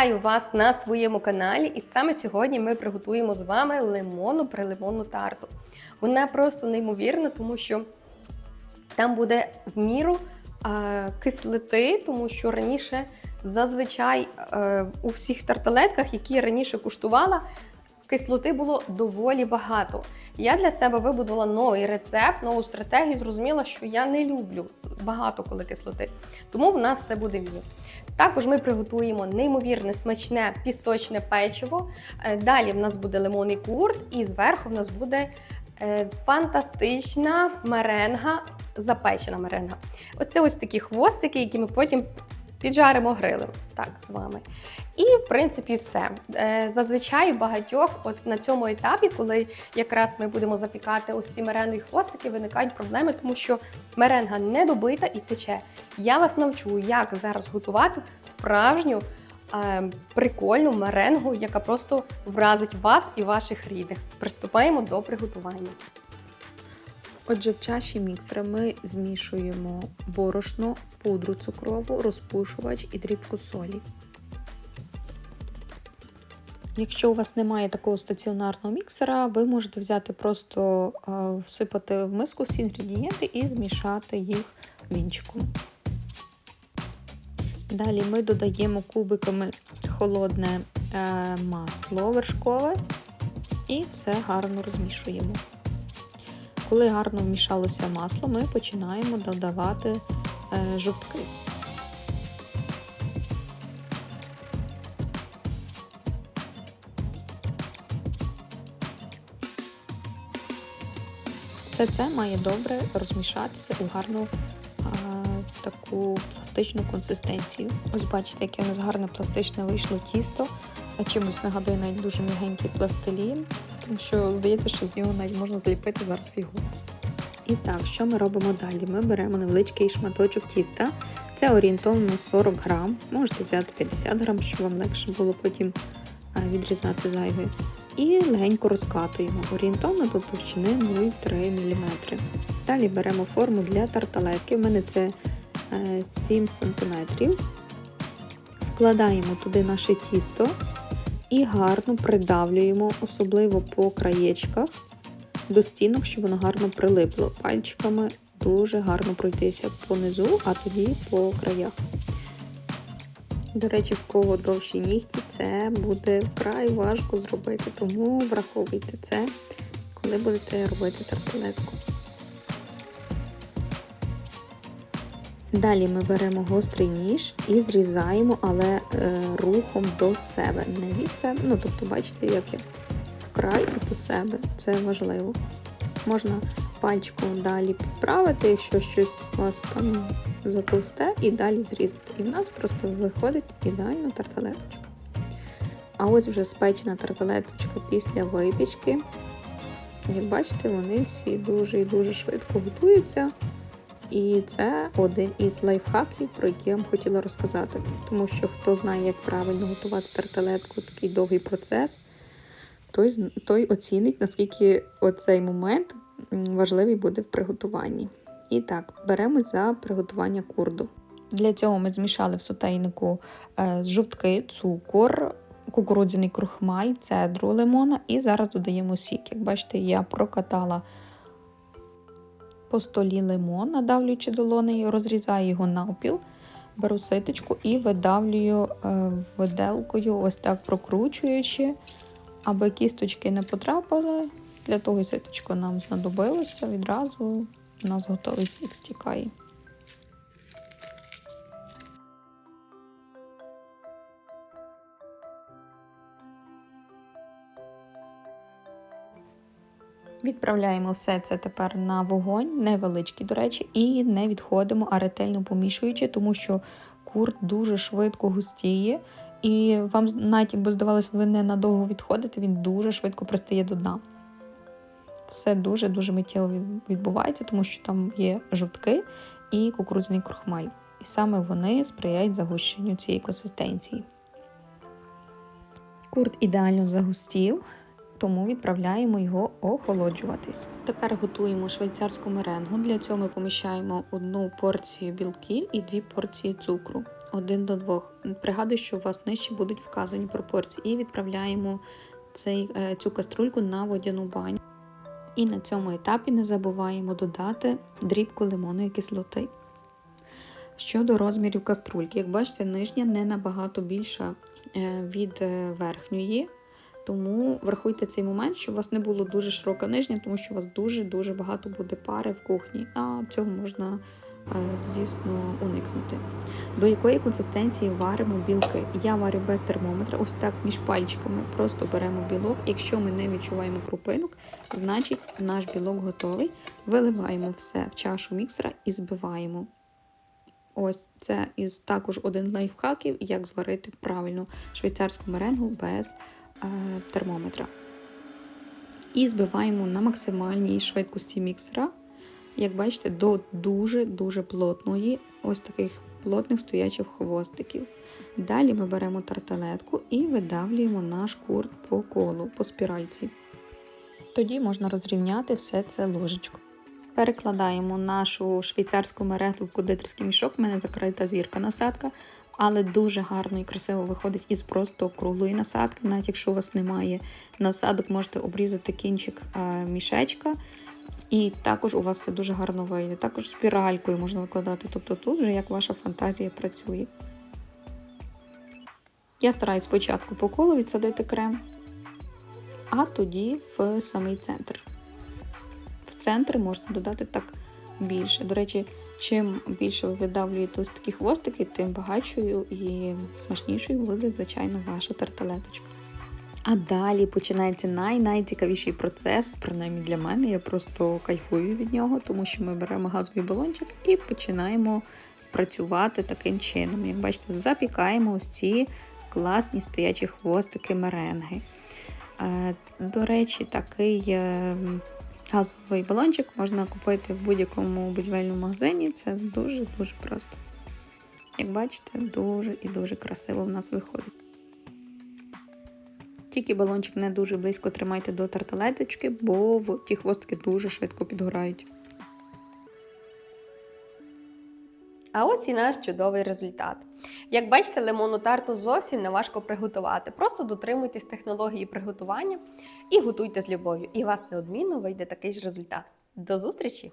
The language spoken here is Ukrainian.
Вітаю вас на своєму каналі, і саме сьогодні ми приготуємо з вами лимону при лимонну тарту. Вона просто неймовірна, тому що там буде в міру е, кислоти, тому що раніше зазвичай е, у всіх тарталетках, які я раніше куштувала, кислоти було доволі багато. Я для себе вибудувала новий рецепт, нову стратегію. Зрозуміла, що я не люблю багато коли кислоти, тому в нас все буде в міру. Також ми приготуємо неймовірне смачне пісочне печиво. Е, Далі в нас буде лимонний курт, і зверху в нас буде е, фантастична меренга, запечена меренга. Оце ось такі хвостики, які ми потім піджаримо грилем. Так, з вами. І, в принципі, все. Е, Зазвичай багатьох ось на цьому етапі, коли якраз ми будемо запікати ось ці меренгові хвостики, виникають проблеми, тому що меренга не добита і тече. Я вас навчу, як зараз готувати справжню е, прикольну меренгу, яка просто вразить вас і ваших рідних. Приступаємо до приготування. Отже, в чаші міксера ми змішуємо борошно, пудру цукрову, розпушувач і дрібку солі. Якщо у вас немає такого стаціонарного міксера, ви можете взяти просто е, всипати в миску всі інгредієнти і змішати їх вінчиком. Далі ми додаємо кубиками холодне е, масло вершкове і все гарно розмішуємо. Коли гарно вмішалося масло, ми починаємо додавати е, жовтки. Все це має добре розмішатися у гарну а, таку пластичну консистенцію. Ось бачите, яке у нас гарне пластичне вийшло тісто. Чимось нагадує навіть дуже м'ягенький пластилін, тому що здається, що з нього навіть можна зліпити зараз фігуру. І так, що ми робимо далі? Ми беремо невеличкий шматочок тіста. Це орієнтовно 40 грам. Можете взяти 50 грам, щоб вам легше було потім е, відрізати зайве. І легенько розкатуємо орієнтовно до товщини 0,3 мм. Далі беремо форму для тарталетки. У мене це е, 7 см. Вкладаємо туди наше тісто і гарно придавлюємо, особливо по краєчках до стінок, щоб воно гарно прилипло. Пальчиками дуже гарно пройтися по низу, а тоді по краях. До речі, в кого довші нігті, це буде вкрай важко зробити, тому враховуйте це, коли будете робити тарталетку. Далі ми беремо гострий ніж і зрізаємо, але е, рухом до себе. Не від себе. Ну, тобто, бачите, як я вкрай і по себе. Це важливо. Можна пальчиком далі підправити, якщо щось у вас там затовсте, і далі зрізати. І в нас просто виходить ідеальна тарталеточка. А ось вже спечена тарталеточка після випічки. Як бачите, вони всі дуже і дуже швидко готуються. І це один із лайфхаків, про які я вам хотіла розказати. Тому що хто знає, як правильно готувати тарталетку, такий довгий процес, той, той оцінить, наскільки оцей момент важливий буде в приготуванні. І так, беремо за приготування курду. Для цього ми змішали в сотейнику е, жовтки, цукор, кукурудзяний крухмаль, цедру лимона і зараз додаємо сік. Як бачите, я прокатала по столі лимон, надавлюючи долонею, розрізаю його навпіл, беру ситочку і видавлюю е, виделкою, ось так прокручуючи, аби кісточки не потрапили. Для того ситочко нам знадобилося відразу. У нас готовий сік стікає. Відправляємо все це тепер на вогонь, невеличкий, до речі, і не відходимо, а ретельно помішуючи, тому що курт дуже швидко густіє, і вам навіть якби здавалось, ви не надовго відходите, він дуже швидко пристає до дна. Все дуже-дуже миттєво відбувається, тому що там є жовтки і кукурудзяний крохмаль. І саме вони сприяють загущенню цієї консистенції. Курт ідеально загустів, тому відправляємо його охолоджуватись. Тепер готуємо швейцарську меренгу. Для цього ми поміщаємо одну порцію білків і дві порції цукру. 1 до 2. Пригадую, що у вас нижче будуть вказані пропорції. І відправляємо цей, е, цю каструльку на водяну баню. І на цьому етапі не забуваємо додати дрібку лимонної кислоти. Щодо розмірів каструльки, як бачите, нижня не набагато більша е, від е, верхньої. Тому врахуйте цей момент, щоб у вас не було дуже широка нижня, тому що у вас дуже-дуже багато буде пари в кухні, а цього можна, е, звісно, уникнути. До якої консистенції варимо білки? Я варю без термометра, ось так між пальчиками просто беремо білок. Якщо ми не відчуваємо крупинок, значить наш білок готовий. Виливаємо все в чашу міксера і збиваємо. Ось це також один лайфхаків, як зварити правильно швейцарську меренгу без термометра. І збиваємо на максимальній швидкості міксера, як бачите, до дуже-дуже плотної, ось таких плотних стоячих хвостиків. Далі ми беремо тарталетку і видавлюємо наш курт по колу, по спіральці. Тоді можна розрівняти все це ложечкою. Перекладаємо нашу швейцарську мерегу в кондитерський мішок. У мене закрита зірка насадка, але дуже гарно і красиво виходить із просто круглої насадки. Навіть якщо у вас немає насадок, можете обрізати кінчик е, мішечка. І також у вас все дуже гарно вийде. Також спіралькою можна викладати. Тобто тут вже як ваша фантазія працює. Я стараюсь спочатку по колу відсадити крем, а тоді в самий центр. В центр можна додати так більше. До речі, чим більше ви видавлюєте ось такі хвостики, тим багатшою і смачнішою буде, звичайно, ваша тарталеточка. А далі починається най-найцікавіший процес, принаймні для мене. Я просто кайфую від нього, тому що ми беремо газовий балончик і починаємо працювати таким чином. Як бачите, запікаємо ось ці класні стоячі хвостики меренги. Е, До речі, такий е, газовий балончик можна купити в будь-якому будівельному магазині. Це дуже-дуже просто. Як бачите, дуже і дуже красиво в нас виходить. Тільки балончик не дуже близько тримайте до тарталеточки, бо ті хвостики дуже швидко підгорають. А ось і наш чудовий результат. Як бачите, лимонну тарту зовсім не важко приготувати. Просто дотримуйтесь технології приготування і готуйте з любов'ю. І у вас неодмінно вийде такий ж результат. До зустрічі!